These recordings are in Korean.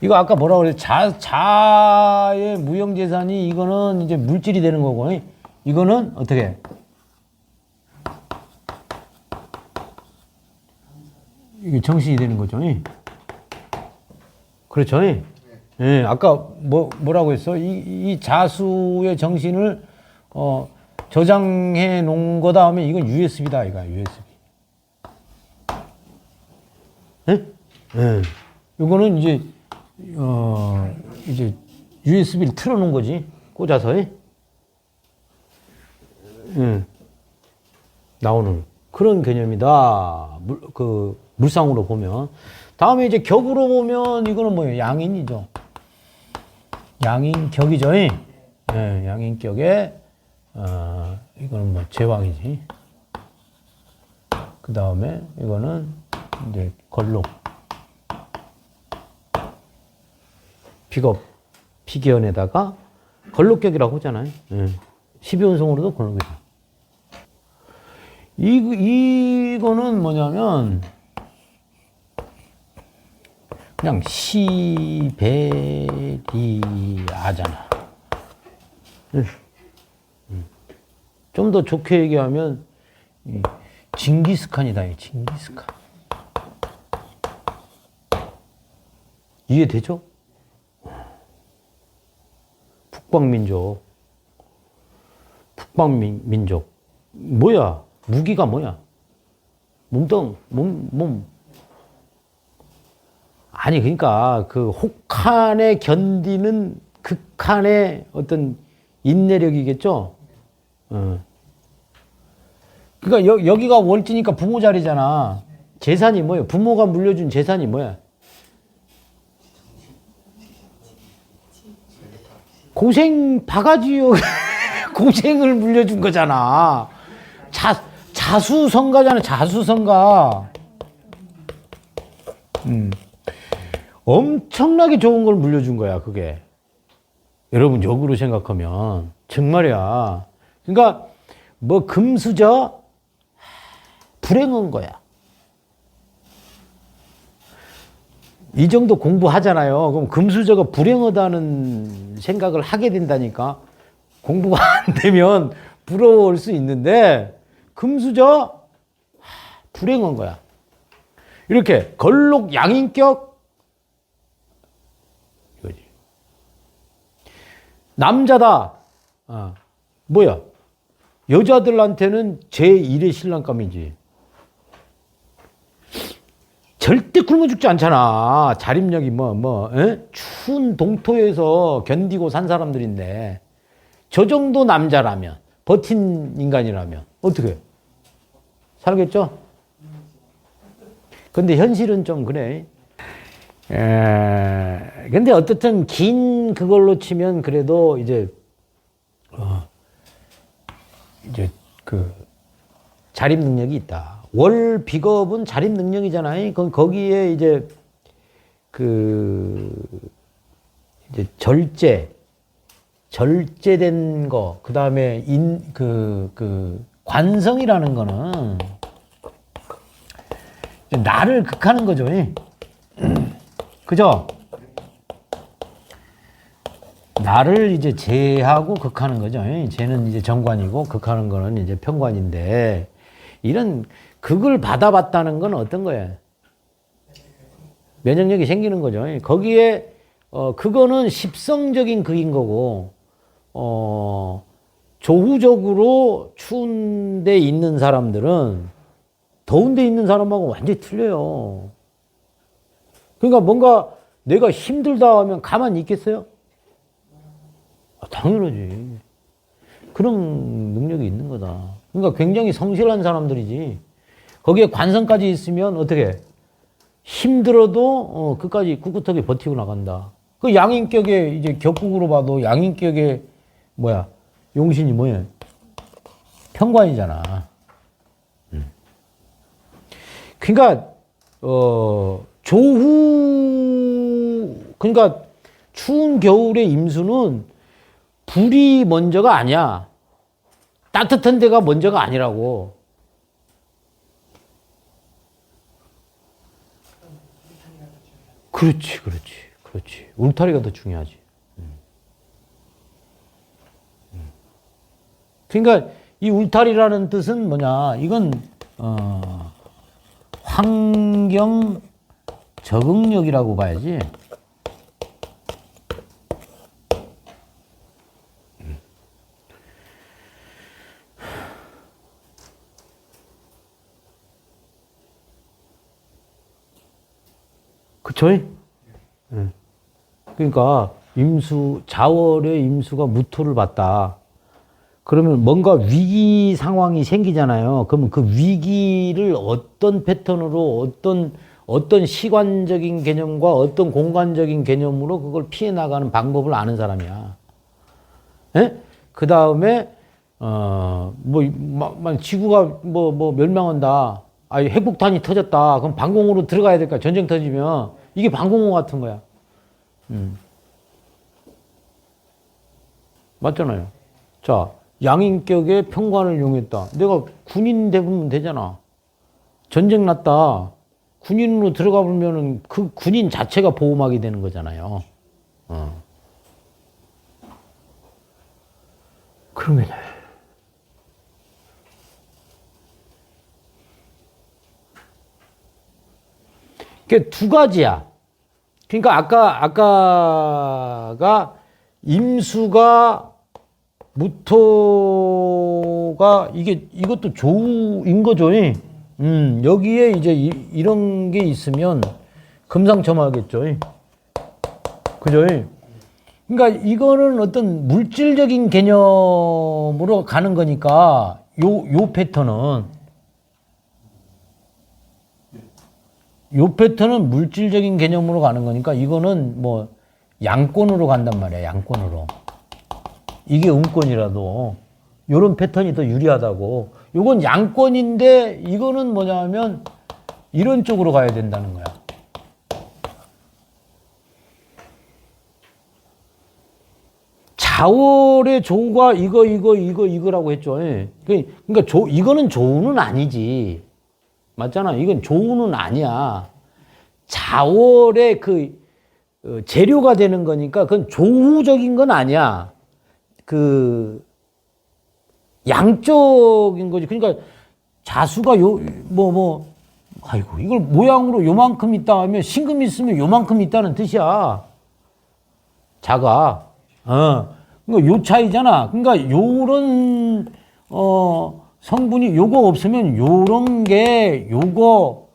이거 아까 뭐라 그래? 자, 자의 무형재산이 이거는 이제 물질이 되는 거고, 이거는 어떻게? 이게 정신이 되는 거죠. 그렇죠. 예, 아까 뭐, 뭐라고 했어? 이, 이 자수의 정신을, 어, 저장해 놓은 거다 하면 이건 USB다, 이거 USB. 예? 예. 이거는 이제, 어, 이제 USB를 틀어놓은 거지. 꽂아서. 예. 예. 나오는 그런 개념이다. 물, 그, 물상으로 보면. 다음에 이제 격으로 보면 이거는 뭐예요? 양인이죠. 양인 격이죠. 예, 양인 격에, 어, 이거는 뭐 제왕이지. 그 다음에 이거는 이제 걸록. 비겁, 피기연에다가 걸록격이라고 하잖아요. 예. 12원성으로도 걸록이죠. 이, 이거는 뭐냐면, 그냥 시베리아잖아. 좀더 좋게 얘기하면, 이 징기스칸이다, 이 징기스칸. 이해되죠? 북방민족. 북방민족. 뭐야? 무기가 뭐야? 몸뚱, 몸, 몸. 아니, 그러니까 그 혹한에 견디는 극한의 어떤 인내력이겠죠? 어. 그러니까 여, 여기가 월지니까 부모 자리잖아. 재산이 뭐예요? 부모가 물려준 재산이 뭐야? 고생 바가지요. 고생을 물려준 거잖아. 자, 자수성가잖아, 자수성가. 음. 엄청나게 좋은 걸 물려준 거야, 그게. 여러분, 역으로 생각하면. 정말이야. 그러니까, 뭐, 금수저, 불행한 거야. 이 정도 공부하잖아요. 그럼 금수저가 불행하다는 생각을 하게 된다니까. 공부가 안 되면 부러울 수 있는데, 금수저, 불행한 거야. 이렇게 걸록 양인격, 이거지. 남자다. 아, 뭐야? 여자들한테는 제1의 신랑감이지. 절대 굶어 죽지 않잖아. 자립력이 뭐, 뭐, 에? 추운 동토에서 견디고 산 사람들인데, 저 정도 남자라면, 버틴 인간이라면, 어떻게? 살겠죠? 근데 현실은 좀 그래. 에, 근데 어떻든 긴 그걸로 치면 그래도 이제, 어, 이제 그 자립 능력이 있다. 월 비겁은 자립 능력이잖아요. 거- 거기에 이제 그 이제 절제, 절제된 거, 그 다음에 인, 그, 그 관성이라는 거는 나를 극하는 거죠. 예. 그죠? 나를 이제 제하고 극하는 거죠. 예. 쟤는 이제 정관이고 극하는 거는 이제 평관인데 이런 극을 받아봤다는 건 어떤 거예요? 면역력이 생기는 거죠. 예. 거기에 어 그거는 십성적인 극인 거고 어 조후적으로 추운 데 있는 사람들은 더운 데 있는 사람하고 완전히 틀려요. 그러니까 뭔가 내가 힘들다 하면 가만히 있겠어요? 아, 당연하지. 그런 능력이 있는 거다. 그러니까 굉장히 성실한 사람들이지. 거기에 관성까지 있으면 어떻게? 힘들어도 어, 끝까지 꿋꿋하게 버티고 나간다. 그 양인격의 이제 격국으로 봐도 양인격의 뭐야? 용신이 뭐예요? 평관이잖아. 음. 그러니까 어 조후 그러니까 추운 겨울의 임수는 불이 먼저가 아니야. 따뜻한 데가 먼저가 아니라고. 그렇지, 그렇지, 그렇지. 울타리가 더 중요하지. 음. 음. 그러니까 이 울타리라는 뜻은 뭐냐? 이건 어, 환경 적응력이라고 봐야지. 그쵸? 예. 그러니까 임수 자월의 임수가 무토를 봤다. 그러면 뭔가 위기 상황이 생기잖아요. 그러면 그 위기를 어떤 패턴으로 어떤 어떤 시관적인 개념과 어떤 공간적인 개념으로 그걸 피해 나가는 방법을 아는 사람이야. 예? 그 다음에 어뭐 지구가 뭐 뭐 멸망한다. 아 핵폭탄이 터졌다. 그럼 방공호로 들어가야 될까? 전쟁 터지면 이게 방공호 같은 거야. 음. 맞잖아요. 자, 양인격의 평관을 이용했다. 내가 군인 돼보면 되잖아. 전쟁 났다. 군인으로 들어가 보면은 그 군인 자체가 보호막이 되는 거잖아요. 어. 그러면 그게 두 가지야. 그러니까 아까 아까가 임수가 무토가 이게 이것도 조인 거죠. 음, 여기에 이제 이, 런게 있으면 금상첨화겠죠. 그죠? 그러니까 이거는 어떤 물질적인 개념으로 가는 거니까 요, 요 패턴은 요 패턴은 물질적인 개념으로 가는 거니까 이거는 뭐 양권으로 간단 말이야. 양권으로. 이게 음권이라도 요런 패턴이 더 유리하다고. 요건 양권인데 이거는 뭐냐면 이런 쪽으로 가야 된다는 거야. 자월의 조가 이거 이거 이거 이거라고 했죠. 예. 그러니까 조 이거는 조는 아니지. 맞잖아. 이건 조는 아니야. 자월의 그 어, 재료가 되는 거니까 그건 조후적인 건 아니야. 그 양적인 거지. 그러니까 자수가 요 뭐뭐 뭐, 아이고 이걸 모양으로 요만큼 있다 하면 신금 있으면 요만큼 있다는 뜻이야. 자가. 어. 그러니까 요 차이잖아. 그러니까 요런 어 성분이 요거 없으면 요런 게 요거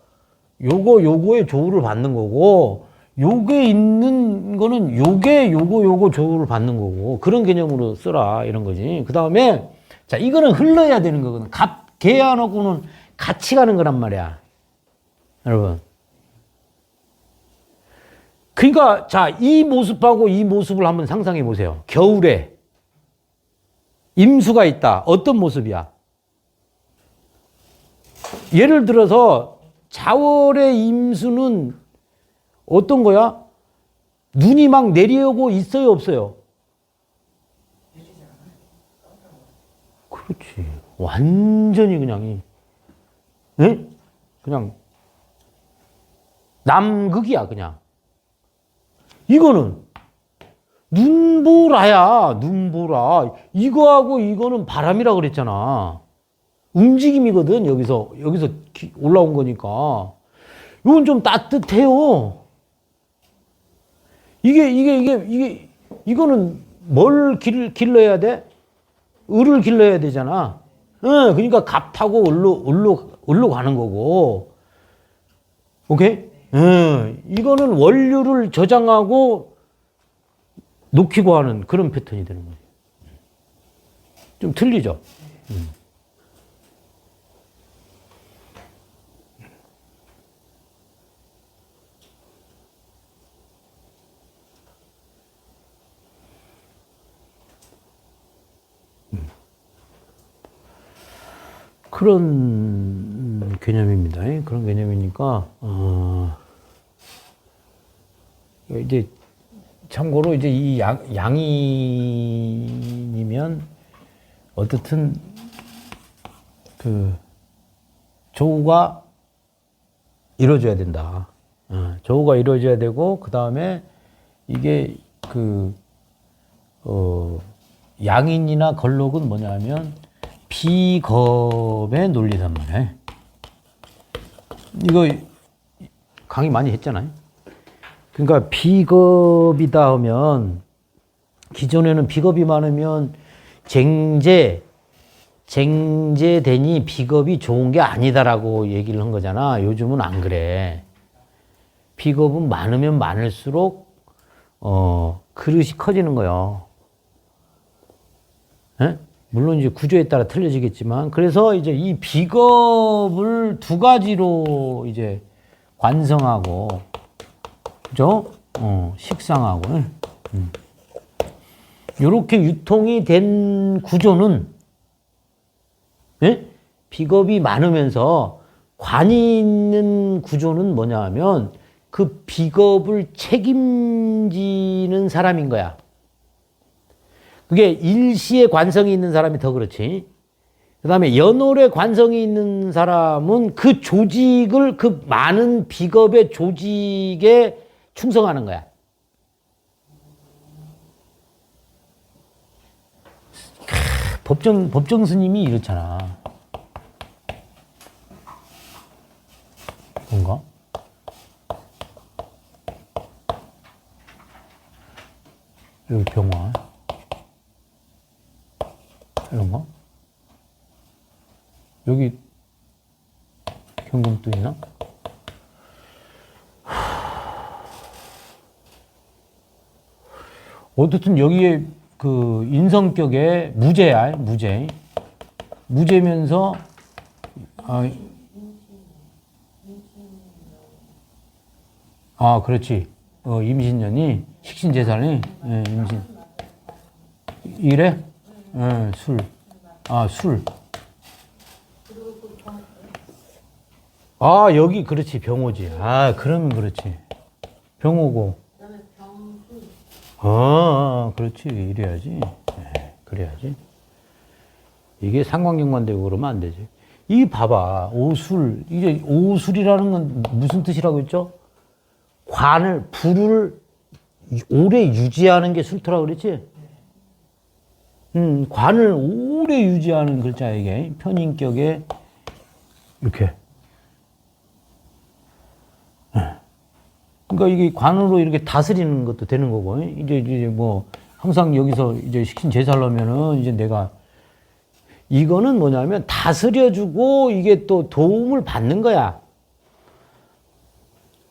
요거 요거의 조우를 받는 거고 요게 있는 거는 요게 요거 요거 조우를 받는 거고 그런 개념으로 쓰라 이런 거지. 그 다음에 자 이거는 흘러야 되는 거거든. 갑 개하고는 같이 가는 거란 말이야. 여러분. 그러니까 자 이 모습하고 이 모습을 한번 상상해 보세요. 겨울에 임수가 있다. 어떤 모습이야? 예를 들어서 자월의 임수는 어떤 거야? 눈이 막 내려오고 있어요, 없어요? 그렇지. 완전히 그냥, 예? 그냥, 남극이야, 그냥. 이거는, 눈보라야, 눈보라. 이거하고 이거는 바람이라 그랬잖아. 움직임이거든, 여기서. 여기서 올라온 거니까. 이건 좀 따뜻해요. 이게, 이게, 이게, 이게, 이거는 뭘 길, 길러야 돼? 을을 길러야 되잖아. 응, 그러니까 갑 타고 을로, 을로, 을로 가는 거고. 오케이? 응, 이거는 원료를 저장하고 녹이고 하는 그런 패턴이 되는 거예요. 좀 틀리죠? 음. 그런 개념입니다. 그런 개념이니까 어, 이제 참고로 이제 이 양, 양이면 어떻든 그 조우가 이루어져야 된다. 어, 조우가 이루어져야 되고 그 다음에 이게 그 어, 양인이나 걸록은 뭐냐면 비겁의 말이에요. 이거 강의 많이 했잖아요. 그러니까 비겁이다 하면 기존에는 비겁이 많으면 쟁제 쟁제되니 비겁이 좋은 게 아니다라고 얘기를 한 거잖아. 요즘은 안 그래. 비겁은 많으면 많을수록 어 그릇이 커지는 거요. 예? 물론 이제 구조에 따라 틀려지겠지만 그래서 이제 이 비겁을 두 가지로 이제 관성하고 그죠? 어, 식상하고 음. 이렇게 유통이 된 구조는 예? 비겁이 많으면서 관이 있는 구조는 뭐냐 하면 그 비겁을 책임지는 사람인 거야. 그게 일시에 관성이 있는 사람이 더 그렇지. 그 다음에 연월에 관성이 있는 사람은 그 조직을, 그 많은 비겁의 조직에 충성하는 거야. 크, 법정, 법정 스님이 이렇잖아. 뭔가? 여기 병원. 이런 거? 여기 경금도 있나? 어쨌든 여기에 그 인성격에 무죄야, 무죄. 무죄면서 아, 아 그렇지. 어, 임신년이 식신재산이 예, 임신. 이래? 예, 술. 아, 술. 아, 여기 그렇지. 병오지. 아, 그러면 그렇지. 병오고. 아, 아, 그렇지. 이래야지. 예, 그래야지. 이게 상관경만 되고 그러면 안 되지. 이 봐봐. 오술. 이제 오술이라는 건 무슨 뜻이라고 했죠? 관을, 불을 오래 유지하는 게 술토라고 그랬지? 음, 관을 오래 유지하는 글자 이게 편인격에 이렇게. 예. 그러니까 이게 관으로 이렇게 다스리는 것도 되는 거고 이제 이제 뭐 항상 여기서 이제 식신 제살려면은 이제 내가 이거는 뭐냐면 다스려주고 이게 또 도움을 받는 거야.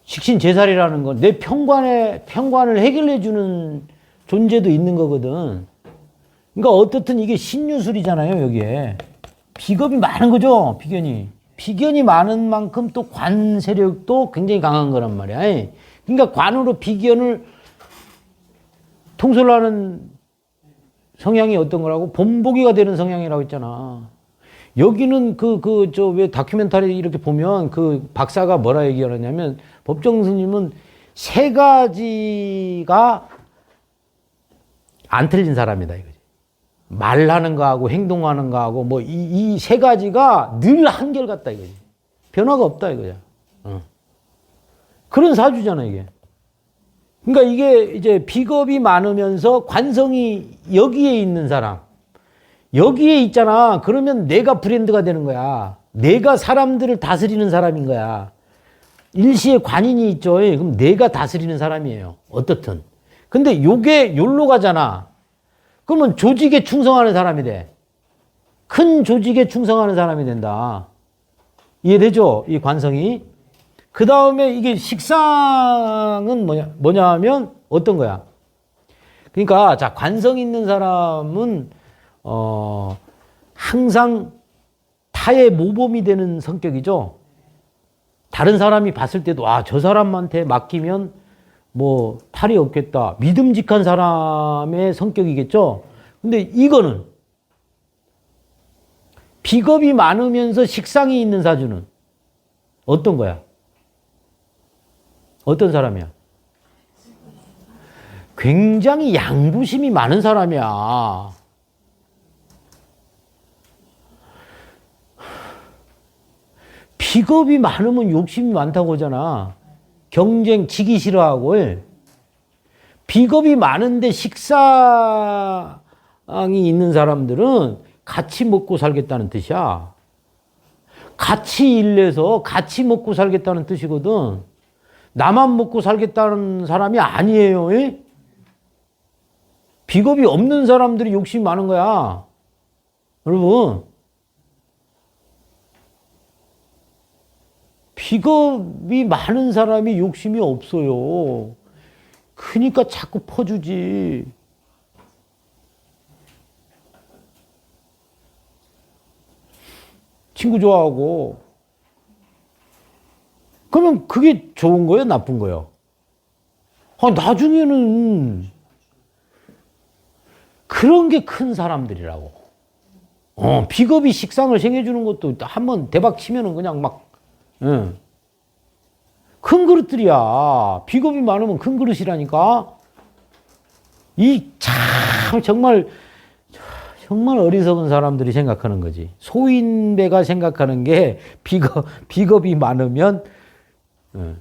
식신 제살이라는 건 내 평관에 평관을 해결해 주는 존재도 있는 거거든. 그러니까 어떻든 이게 신유술이잖아요, 여기에. 비겁이 많은 거죠, 비견이. 비견이 많은 만큼 또 관 세력도 굉장히 강한 거란 말이야. 그러니까 관으로 비견을 통솔하는 성향이 어떤 거라고? 본보기가 되는 성향이라고 했잖아. 여기는 그, 그, 저, 왜 다큐멘터리 이렇게 보면 그 박사가 뭐라 얘기하느냐면 법정 스님은 세 가지가 안 틀린 사람이다, 이거지. 말하는 거하고 행동하는 거하고 뭐이이세 가지가 늘 한결같다 이거지. 변화가 없다 이거야. 어. 그런 사주잖아 이게. 그러니까 이게 이제 비겁이 많으면서 관성이 여기에 있는 사람. 여기에 있잖아. 그러면 내가 브랜드가 되는 거야. 내가 사람들을 다스리는 사람인 거야. 일시에 관인이 있죠. 그럼 내가 다스리는 사람이에요. 어떻든. 근데 요게 요로 가잖아. 그러면 조직에 충성하는 사람이 돼. 큰 조직에 충성하는 사람이 된다. 이해되죠? 이 관성이. 그 다음에 이게 식상은 뭐냐, 뭐냐 하면 어떤 거야? 그러니까, 자, 관성 있는 사람은, 어, 항상 타의 모범이 되는 성격이죠. 다른 사람이 봤을 때도, 아, 저 사람한테 맡기면 뭐 탈이 없겠다. 믿음직한 사람의 성격이겠죠. 근데 이거는 비겁이 많으면서 식상이 있는 사주는 어떤 거야? 어떤 사람이야? 굉장히 양부심이 많은 사람이야. 비겁이 많으면 욕심이 많다고 하잖아. 경쟁 지기 싫어하고 예. 비겁이 많은데 식사이 있는 사람들은 같이 먹고 살겠다는 뜻이야. 같이 일내서 같이 먹고 살겠다는 뜻이거든. 나만 먹고 살겠다는 사람이 아니에요. 예? 비겁이 없는 사람들이 욕심이 많은 거야. 여러분. 비겁이 많은 사람이 욕심이 없어요. 그러니까 자꾸 퍼주지. 친구 좋아하고. 그러면 그게 좋은 거예요? 나쁜 거예요? 아, 나중에는 그런 게 큰 사람들이라고. 어, 비겁이 식상을 생겨주는 것도 한 번 대박 치면은 그냥 막, 예. 큰 그릇들이야. 비겁이 많으면 큰 그릇이라니까. 이 참 정말 정말 어리석은 사람들이 생각하는 거지. 소인배가 생각하는 게 비겁 비겁이 많으면 예.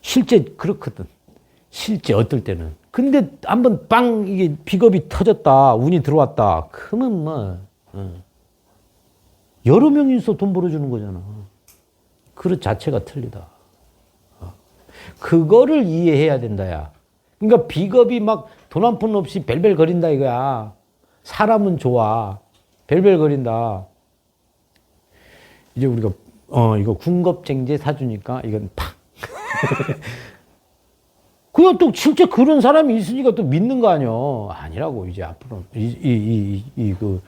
실제 그렇거든. 실제 어떨 때는. 근데 한번 빵 이게 비겁이 터졌다, 운이 들어왔다. 그러면 뭐 예. 여러 명이서 돈 벌어주는 거잖아. 그릇 자체가 틀리다. 어. 그거를 이해해야 된다야. 그러니까 비겁이 막 돈 한 푼 없이 벨벨 거린다 이거야. 사람은 좋아. 벨벨 거린다. 이제 우리가 어 이거 군겁쟁제 사주니까 이건 팍. 그냥 또 실제 그런 사람이 있으니까 또 믿는 거 아니야. 아니라고 이제 앞으로 이 이이그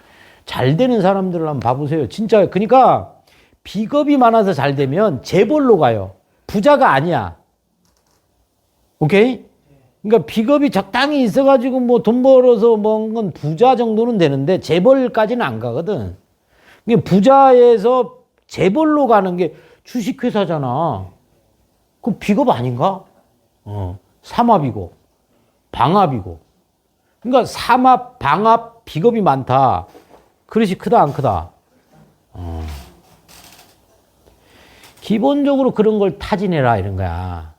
잘 되는 사람들을 한번 봐보세요. 진짜 그러니까 비겁이 많아서 잘 되면 재벌로 가요. 부자가 아니야. 오케이? 그러니까 비겁이 적당히 있어가지고 뭐 돈 벌어서 먹은 건 부자 정도는 되는데 재벌까지는 안 가거든. 이게 부자에서 재벌로 가는 게 주식회사잖아. 그 비겁 아닌가? 어, 삼합이고 방합이고. 그러니까 삼합, 방합, 비겁이 많다. 그릇이 크다 안 크다. 어. 기본적으로 그런 걸 타진해라 이런 거야.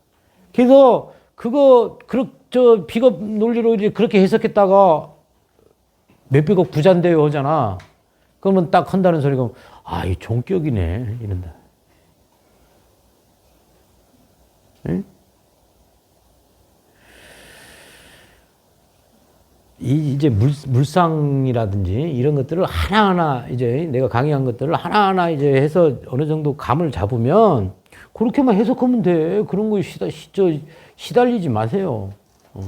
그래서 그거 그저 비겁 논리로 이제 그렇게 해석했다가 몇백억 부자인데요 하잖아. 그러면 딱 한다는 소리가 아, 이 종격이네 이런다. 응? 이 이제 물, 물상이라든지 이런 것들을 하나하나 이제 내가 강의한 것들을 하나하나 이제 해서 어느 정도 감을 잡으면 그렇게만 해석하면 돼. 그런 거 시다, 시, 저, 시달리지 마세요. 어.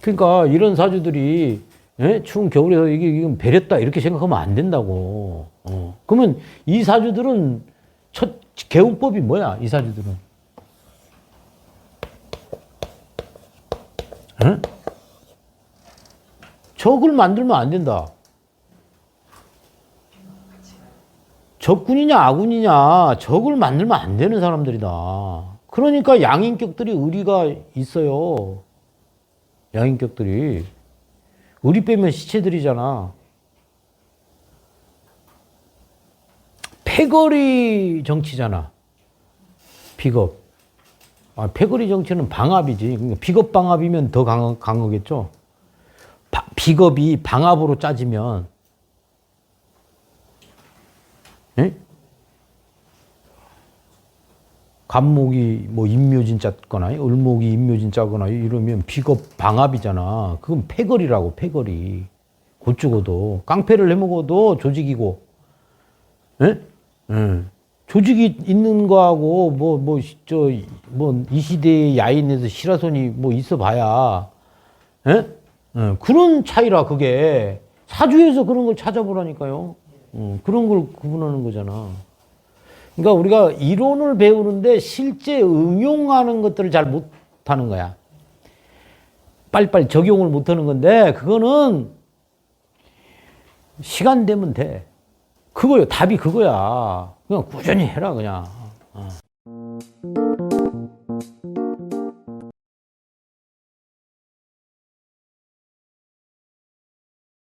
그러니까 이런 사주들이 예? 추운 겨울에서 이게 이건 배렸다 이렇게 생각하면 안 된다고. 어. 그러면 이 사주들은 첫 개운법이 뭐야? 이 사주들은. 예? 적을 만들면 안 된다. 적군이냐 아군이냐 적을 만들면 안 되는 사람들이다. 그러니까 양인격들이 의리가 있어요. 양인격들이. 의리 빼면 시체들이잖아. 패거리 정치잖아. 비겁. 아, 패거리 정치는 방합이지. 그러니까 비겁 방합이면 더 강하, 강하겠죠. 바, 비겁이 방합으로 짜지면 예? 간목이 뭐 임묘진 짰거나 을목이 임묘진 짜거나 이러면 비겁 방합이잖아. 그건 패거리라고 패거리. 곧 죽어도 깡패를 해먹어도 조직이고, 예? 예. 조직이 있는 거하고 뭐 뭐 저 뭐 이 시대의 야인에서 시라손이 뭐 있어봐야, 예? 예. 그런 차이라 그게 사주에서 그런 걸 찾아보라니까요. 어, 그런 걸 구분하는 거잖아. 그러니까 우리가 이론을 배우는데 실제 응용하는 것들을 잘 못하는 거야. 빨리빨리 적용을 못하는 건데 그거는 시간 되면 돼. 그거요. 답이 그거야. 그냥 꾸준히 해라, 그냥. 어.